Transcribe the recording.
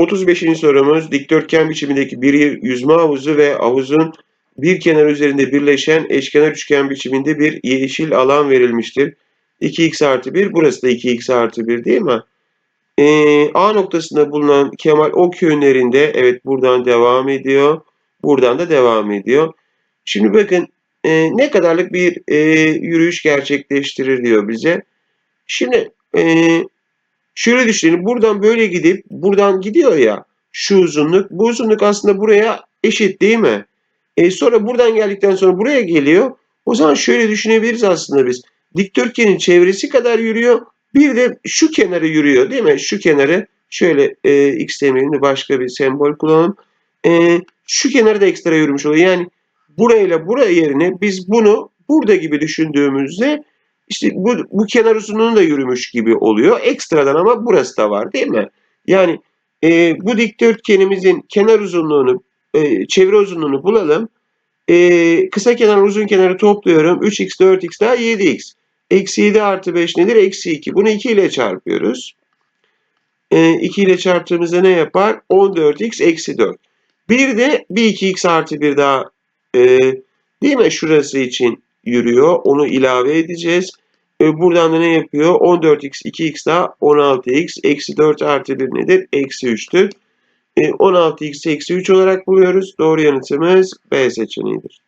35. sorumuz dikdörtgen biçimindeki bir yüzme havuzu ve havuzun bir kenar üzerinde birleşen eşkenar üçgen biçiminde bir yeşil alan verilmiştir. 2x artı 1 burası da 2x artı 1 değil mi? Ee, A noktasında bulunan Kemal ok yönlerinde evet buradan devam ediyor. Buradan da devam ediyor. Şimdi bakın e, ne kadarlık bir e, yürüyüş gerçekleştirir diyor bize. Şimdi e, şöyle düşünelim. Buradan böyle gidip buradan gidiyor ya şu uzunluk. Bu uzunluk aslında buraya eşit değil mi? E, sonra buradan geldikten sonra buraya geliyor. O zaman şöyle düşünebiliriz aslında biz. Dikdörtgenin çevresi kadar yürüyor. Bir de şu kenarı yürüyor değil mi? Şu kenarı şöyle e, x demeyelim başka bir sembol kullanalım. E, şu kenarı da ekstra yürümüş oluyor. Yani burayla buraya yerine biz bunu burada gibi düşündüğümüzde işte bu, bu kenar uzunluğunu da yürümüş gibi oluyor. Ekstradan ama burası da var değil mi? Yani e, bu dikdörtgenimizin kenar uzunluğunu, e, çevre uzunluğunu bulalım. E, kısa kenar uzun kenarı topluyorum. 3x, 4x daha 7x. Eksi 7 artı 5 nedir? Eksi 2. Bunu 2 ile çarpıyoruz. E, 2 ile çarptığımızda ne yapar? 14x eksi 4. Bir de bir 2x artı 1 daha e, değil mi? Şurası için yürüyor. Onu ilave edeceğiz. E, buradan da ne yapıyor? 14x 2x daha 16x eksi 4 artı 1 nedir? Eksi 3'tür. E, 16x eksi 3 olarak buluyoruz. Doğru yanıtımız B seçeneğidir.